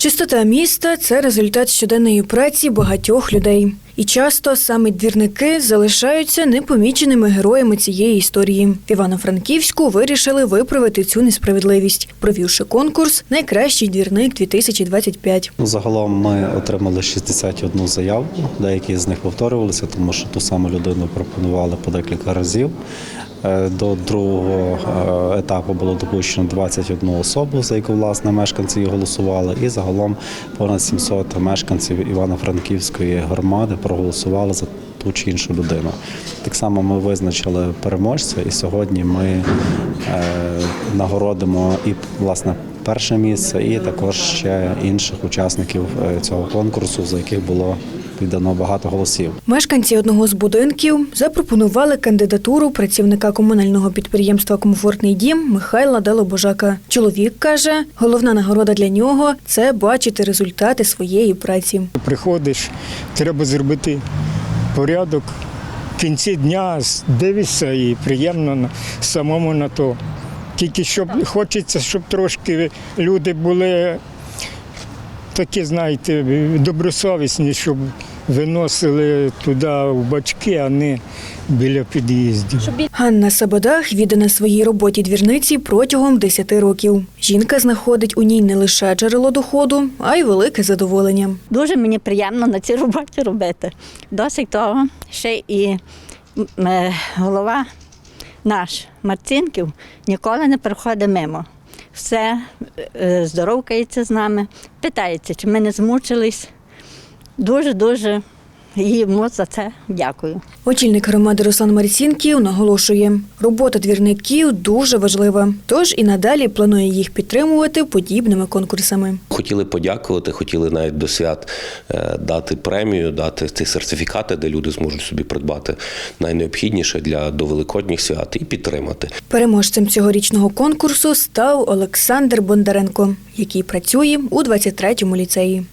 Чистота міста це результат щоденної праці багатьох людей. І часто саме двірники залишаються непоміченими героями цієї історії. В Івано-Франківську вирішили виправити цю несправедливість, провівши конкурс Найкращий двірник 2025 Ну, Загалом ми отримали 61 заяву. Деякі з них повторювалися, тому що ту саму людину пропонували по декілька разів. Е, До другого е, етапу було допущено 21 особу, за яку власне мешканці голосували. І загалом понад 700 мешканців Івано-Франківської громади проголосували за ту чи іншу людину. Так само ми визначили переможця, і сьогодні ми е, нагородимо і власне перше місце, і також ще інших учасників цього конкурсу, за яких було віддано багато голосів. Мешканці одного з будинків запропонували кандидатуру працівника комунального підприємства Комфортний дім Михайла Далобожака. Чоловік каже, головна нагорода для нього це бачити результати своєї праці. Приходиш, треба зробити порядок. В кінці дня дивишся і приємно на- самому на то. Тільки щоб хочеться, щоб трошки люди були такі, знаєте, добросовісні, щоб виносили туди в бачки, а не біля під'їздів. Ганна Сабадах віддана своїй роботі двірниці протягом 10 років. Жінка знаходить у ній не лише джерело доходу, а й велике задоволення. Дуже мені приємно на цій роботі робити. Досить того, ще і е, голова наш Марцинків ніколи не проходить мимо. Все е, здоровкається з нами, питається, чи ми не змучились. Дуже-дуже йому за це дякую. Очільник громади Руслан Марцінків наголошує, робота двірників дуже важлива, тож і надалі планує їх підтримувати подібними конкурсами. Хотіли подякувати, хотіли навіть до свят е, дати премію, дати ці сертифікати, де люди зможуть собі придбати найнеобхідніше для до великодніх свят і підтримати. Переможцем цьогорічного конкурсу став Олександр Бондаренко, який працює у 23-му ліцеї.